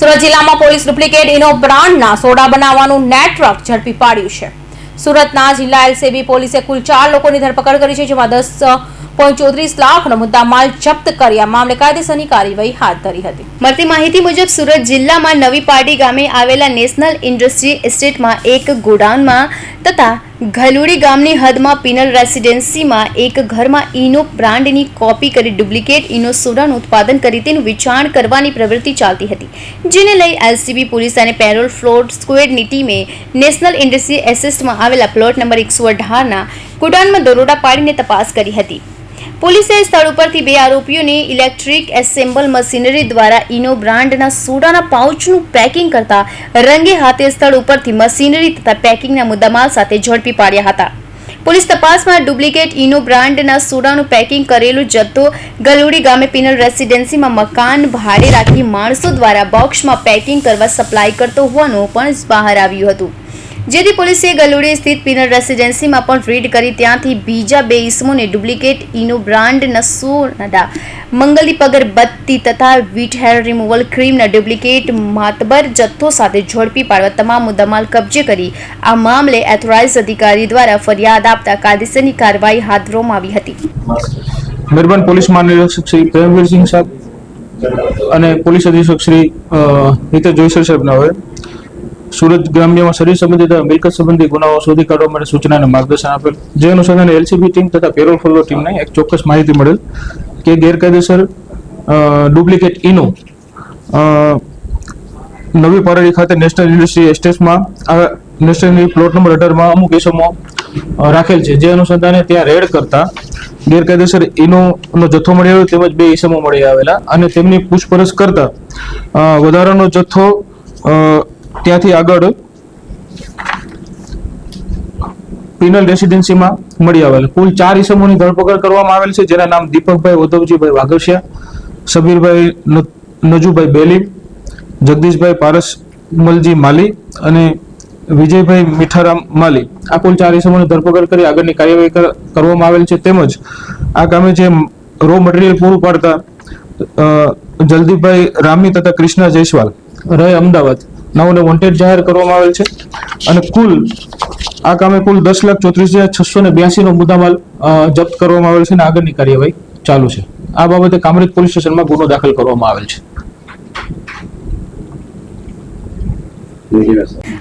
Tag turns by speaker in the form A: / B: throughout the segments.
A: સુરત જિલ્લામાં police duplicate Eno બ્રાન્ડના soda બનાવવાનું નેટવર્ક ઝડપી પાડ્યું છે. સુરતના જિલ્લા એલસીબી પોલીસે કુલ ચાર લોકોની ધરપકડ કરી છે, જેમાં દસ પોઈન્ટ ચોત્રીસ લાખનો મુદ્દામાલ જપ્ત કરી આ મામલે કાયદેસરની કાર્યવાહી હાથ ધરી હતી.
B: મળતી માહિતી મુજબ સુરત જિલ્લામાં નવી પાર્ટી ગામે આવેલા નેશનલ ઇન્ડસ્ટ્રી એસ્ટેટમાં એક ગોડાઉનમાં તથા ઘલુડી ગામની હદમાં પિનલ રેસિડેન્સીમાં એક ઘરમાં ઈનો બ્રાન્ડની કોપી કરી ડુપ્લિકેટ ઈનો સોડાનું ઉત્પાદન કરી તેનું વેચાણ કરવાની પ્રવૃત્તિ ચાલતી હતી, જેને લઈ એલસીબી પોલીસ અને પેરોલ ફ્લોટ સ્ક્વેડની ટીમે નેશનલ ઇન્ડસ્ટ્રી એસેસ્ટમાં આવેલા પ્લોટ નંબર એકસો અઢારના ગોડાઉનમાં દરોડા પાડીને તપાસ કરી હતી. પોલીસે સ્થળ ઉપરથી બે આરોપીઓને ઇલેક્ટ્રિક એસેમ્બલ મશીનરી દ્વારા ઇનો બ્રાન્ડના સોડાના પાઉચનું પેકિંગ કરતા રંગે હાથે સ્થળ ઉપરથી મશીનરી તથા પેકિંગના મુદ્દામાલ સાથે ઝડપી પાડ્યા હતા. પોલીસ તપાસમાં ડુપ્લિકેટ ઇનો બ્રાન્ડના સોડાનું પેકિંગ કરેલું જથ્થો ગલુડી ગામે પિનલ રેસિડેન્સીમાં મકાન ભાડે રાખી માણસો દ્વારા બોક્સમાં પેકિંગ કરવા સપ્લાય કરતો હોવાનું પણ બહાર આવ્યું હતું. જેથી પોલીસે ગલુડી સ્થિત પિનર રેસિડેન્સીમાં પણ રેડ કરી ત્યાંથી બીજા બે ઇસમોને ડુપ્લિકેટ ઇનો બ્રાન્ડના સોડા મંગલદીપ અગરબત્તી તથા વીટ હેર રિમૂવલ ક્રીમના ડુપ્લિકેટ માતબર જથ્થો સાથે ઝડપી પાડવા તમામ મુદ્દામાલ કબજે કરી. આ મામલે એથોરાઇઝ અધિકારી દ્વારા ફરિયાદ આપતા કાયદેસરની કાર્યવાહી હાથ ધરવામાં આવી હતી.
C: મહેરબાન પોલીસ મહાનિરીક્ષક શ્રી પ્રેમવીરસિંહ સાહેબ અને પોલીસ અધિક્ષક શ્રી હિતેશ જોઈસર સાહેબના હવે સુરત ગ્રામ્યમાં શરીર સંબંધિત મિલકત સંબંધી ગુનાઓ શોધી કાઢવા માટે સૂચના અને માર્ગદર્શન આપેલ. જે અનુસંધાને એલસીબી ટીમ તથા પેરોલ ફોલો ટીમને એક ચોક્કસ માહિતી મળેલ કે ગેરકાયદેસર ડુપ્લિકેટ ઇનો નવી પારડી ખાતે નેશનલ યુનિવર્સિટી એસ્ટેટમાં આ નેશનલ પ્લોટ નંબર અઢારમાં અમુક એસમો રાખેલ છે. જે અનુસંધાને ત્યાં રેડ કરતા ગેરકાયદેસર ઇનોનો જથ્થો મળી આવ્યો, તેમજ બે ઈસમો મળી આવેલા અને તેમની પૂછપરછ કરતા વધારાનો જથ્થો ત્યાંથી આગળ પિનલ રેસિડેન્સીમાં મળી આવેલ. કુલ ચાર ઇસમોની ધરપકડ કરવામાં આવેલ છે, જેના નામ દીપકભાઈ, ઉદ્ધવજીભાઈ વાઘસિયા સબીરભાઈ નજુભાઈ બેલી, જગદીશભાઈ પારસમલજી માલી અને વિજયભાઈ મીઠારામ માલી. આ કુલ ચાર ઇસમોની ધરપકડ કરી આગળની કાર્યવાહી કરવામાં આવેલ છે. તેમજ આ કામે જે રો મટીરિયલ પૂરું પાડતા જલદીપભાઈ રામી તથા કૃષ્ણા જયસ્વાલ. રહે અમદાવાદ. નાઓને વોન્ટેડ જાહેર કરવામાં આવેલ છે. અને કુલ, આ કામે કુલ દસ લાખ ચોત્રીસ હજાર છસો ને બ્યાસી નો મુદ્દામાલ જપ્ત કરવામાં આવેલ છે અને આગળની કાર્યવાહી ચાલુ છે. આ બાબતે કામરેજ પોલીસ સ્ટેશનમાં ગુનો દાખલ કરવામાં આવેલ છે.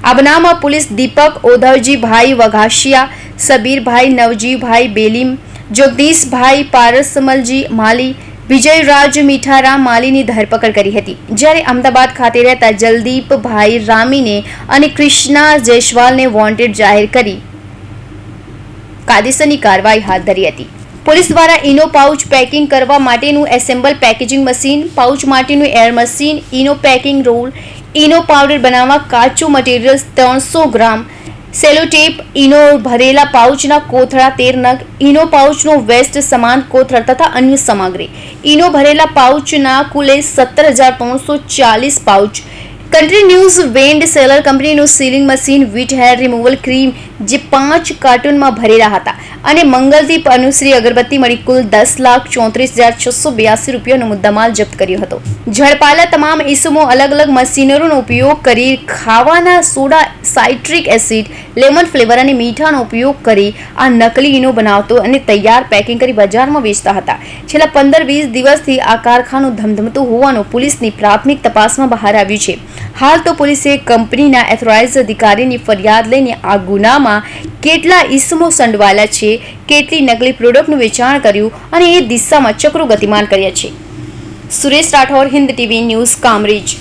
B: આ પોલીસ દીપક ઓધવજીભાઈ વઘાસિયા, સબીરભાઈ નવજીભાઈ બેલીમ જગદીશભાઈ પારસમલજી માલી વિજયરાજ મીઠારામ માલીની ધરપકડ કરી હતી. જ્યારે અમદાવાદ ખાતે રહેતા જલદીપભાઈ રામીને અને કૃષ્ણા જયસ્વાલને વોન્ટેડ જાહેર કરી કાયદેસરની કાર્યવાહી હાથ ધરી હતી. પોલીસ દ્વારા ઇનો પાઉચ પેકિંગ કરવા માટેનું એસેમ્બલ પેકેજિંગ મશીન, પાઉચ માટેનું air machine, Eno packing roll, Eno powder બનાવવા કાચું મટીરિયલ ત્રણસો ગ્રામ સેલોટેપ ઇનો ભરેલા પાઉચના કોથળા તેર નગ ઇનો પાઉચનો વેસ્ટ સમાન કોથળા તથા અન્ય સામગ્રી. ઇનો ભરેલા પાઉચના કુલે સત્તર હજાર ત્રણસો ચાલીસ પાઉચ. કન્ટ્રી ન્યૂઝ વેન્ડ સેલર કંપનીનું sealing machine Veet hair removal cream જે પાંચ કાર્ટૂનમાં ભરેલા હતા. અને મંગલદીપ અનુશ્રી અગરબત્તી મળી કુલ દસ લાખ ચોત્રીસ હજાર છસો બ્યાસી રૂપિયાનો મુદ્દામાલ જપ્ત કર્યો હતો. ઝડપાયેલા તમામ ઇસમો અલગ અલગ મશીનરીનો ઉપયોગ કરી ખાવાના soda, citric acid, lemon flavour અને મીઠાનો ઉપયોગ કરી આ નકલી ઈનો બનાવતો અને તૈયાર પેકિંગ કરી બજારમાં વેચતા હતા. છેલ્લા પંદર વીસ દિવસથી આ કારખાનું ધમધમતું હોવાનું પોલીસની પ્રાથમિક તપાસમાં બહાર આવ્યું છે. હાલ તો પોલીસે કંપનીના એથોરાઇઝ અધિકારીની ફરિયાદ લઈને આ ગુનામાં કેટલા ઈસમો સંડવાયેલા છે, કેટલી નકલી પ્રોડક્ટનું વેચાણ કર્યું અને એ દિશામાં ચક્રો ગતિમાન કર્યા છે. Suresh Rathor Hind TV news, Kamrej.